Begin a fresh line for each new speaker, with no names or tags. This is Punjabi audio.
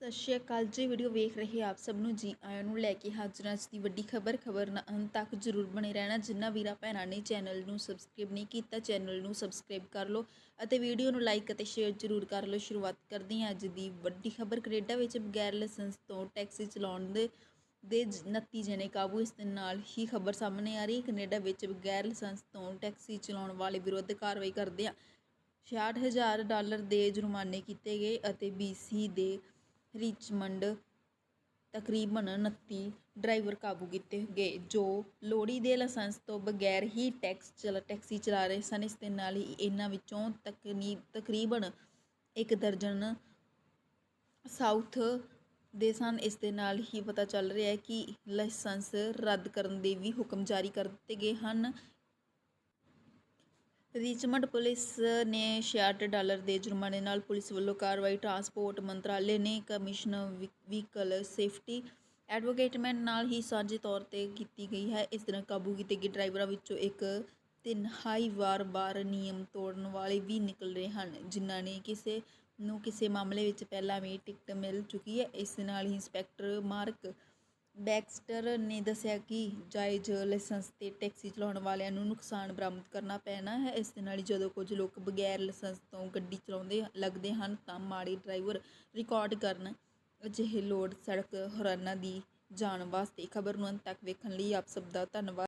ਸਤਿ ਸ਼੍ਰੀ ਅਕਾਲ ਜੀ ਵੀਡੀਓ ਵੇਖ ਰਹੇ ਆਪ ਸਭ ਨੂੰ ਜੀ ਆਇਆਂ ਨੂੰ ਲੈ ਕੇ ਹਾਜ਼ਰ ਅੱਜ ਦੀ ਵੱਡੀ ਖਬਰ ਖਬਰ ਨਾਲ ਅੰਤ ਤੱਕ ਜ਼ਰੂਰ ਬਣੇ ਰਹਿਣਾ। ਜਿੰਨਾ ਵੀਰਾ ਭੈਣਾਂ ਨੇ ਚੈਨਲ ਨੂੰ ਸਬਸਕ੍ਰਾਈਬ ਨਹੀਂ ਕੀਤਾ ਚੈਨਲ ਨੂੰ ਸਬਸਕ੍ਰਾਈਬ ਕਰ ਲਓ ਅਤੇ ਵੀਡੀਓ ਨੂੰ ਲਾਈਕ ਅਤੇ ਸ਼ੇਅਰ ਜ਼ਰੂਰ ਕਰ ਲਓ। ਸ਼ੁਰੂਆਤ ਕਰਦੇ ਹਾਂ ਅੱਜ ਦੀ ਵੱਡੀ ਖਬਰ। ਕੈਨੇਡਾ ਵਿੱਚ ਬਗੈਰ ਲਾਇਸੈਂਸ ਤੋਂ ਟੈਕਸੀ ਚਲਾਉਣ ਦੇ ਦੇ ਜ- 29 ਜਣੇ ਕਾਬੂ। ਇਸ ਦੇ ਨਾਲ ਹੀ ਖਬਰ ਸਾਹਮਣੇ ਆ ਰਹੀ ਹੈ। ਕੈਨੇਡਾ ਵਿੱਚ ਬਗੈਰ ਲਾਇਸੈਂਸ ਤੋਂ ਟੈਕਸੀ ਚਲਾਉਣ ਵਾਲੇ ਵਿਰੁੱਧ ਕਾਰਵਾਈ ਕਰਦੇ ਆ 66000 ਡਾਲਰ ਦੇ ਜੁਰਮਾਨੇ ਕੀਤੇ ਗਏ ਅਤੇ BC ਦੇ ਰਿਚਮੰਡ ਤਕਰੀਬਨ 29 ਡਰਾਈਵਰ ਕਾਬੂ ਕੀਤੇ ਗਏ, ਜੋ ਲੋਹੜੀ ਦੇ ਲਾਇਸੈਂਸ ਤੋਂ ਬਗੈਰ ਹੀ ਟੈਕਸ ਚਲਾ, ਟੈਕਸੀ ਚਲਾ ਰਹੇ ਸਨ। ਇਸ ਦੇ ਨਾਲ ਹੀ ਇਹਨਾਂ ਵਿੱਚੋਂ ਤਕਨੀ, ਤਕਰੀਬਨ ਇੱਕ ਦਰਜਨ ਸਾਊਥ ਦੇ ਸਨ। ਇਸ ਦੇ ਨਾਲ ਹੀ ਪਤਾ ਚੱਲ ਰਿਹਾ ਹੈ ਕਿ ਲਾਇਸੈਂਸ ਰੱਦ ਕਰਨ ਦੇ ਵੀ ਹੁਕਮ ਜਾਰੀ ਕਰ ਦਿੱਤੇ ਗਏ ਹਨ। ਰਿਚਮੰਡ ਪੁਲਿਸ ਨੇ 66 ਡਾਲਰ ਦੇ ਜੁਰਮਾਨੇ ਨਾਲ ਪੁਲਿਸ ਵੱਲੋਂ ਕਾਰਵਾਈ, ਟਰਾਂਸਪੋਰਟ ਮੰਤਰਾਲੇ ਨੇ ਕਮਿਸ਼ਨਰ ਵਹੀਕਲ ਸੇਫਟੀ ਐਡਵੋਕੇਟਮੈਂਟ ਨਾਲ ਹੀ ਸਾਂਝੇ ਤੌਰ ਤੇ ਕੀਤੀ ਗਈ ਹੈ। ਇਸ ਦਿਨ ਕਾਬੂ ਕੀਤੇ ਗਏ ਡਰਾਈਵਰਾਂ ਵਿੱਚੋਂ ਇੱਕ ਤਿੰਹਾਈ ਵਾਰ-ਵਾਰ ਨਿਯਮ ਤੋੜਨ ਵਾਲੇ ਵੀ ਨਿਕਲ ਰਹੇ ਹਨ, ਜਿਨ੍ਹਾਂ ਨੇ ਕਿਸੇ ਨੂੰ ਕਿਸੇ ਮਾਮਲੇ ਵਿੱਚ ਪਹਿਲਾਂ ਵੀ ਟਿਕਟ ਮਿਲ ਚੁੱਕੀ ਹੈ। ਇਸ ਨਾਲ ਹੀ ਇੰਸਪੈਕਟਰ ਮਾਰਕ ਬੈਕਸਟਰ ਨੇ ਦੱਸਿਆ ਕਿ ਜਾਇਜ਼ ਲਾਇਸੈਂਸ ਤੇ ਟੈਕਸੀ ਚਲਾਉਣ ਵਾਲਿਆਂ ਨੂੰ ਨੁਕਸਾਨ ਬਰਾਮਦ ਕਰਨਾ ਪੈਣਾ ਹੈ। ਇਸ ਦੇ ਨਾਲ ਹੀ ਜਦੋਂ ਕੁਝ ਲੋਕ ਬਗੈਰ ਲਾਇਸੈਂਸ ਤੋਂ ਗੱਡੀ ਚਲਾਉਂਦੇ ਲੱਗਦੇ ਹਨ, ਤਾਂ ਮਾੜੇ ਡਰਾਈਵਰ ਰਿਕਾਰਡ ਕਰਨ ਅਜਿਹੇ ਲੋਡ ਸੜਕ ਹੋਰਾਨਾਂ ਦੀ ਜਾਣ ਵਾਸਤੇ। ਖਬਰ ਨੂੰ ਅੰਤ ਤੱਕ ਵੇਖਣ ਲਈ ਆਪ ਸਭ ਦਾ ਧੰਨਵਾਦ।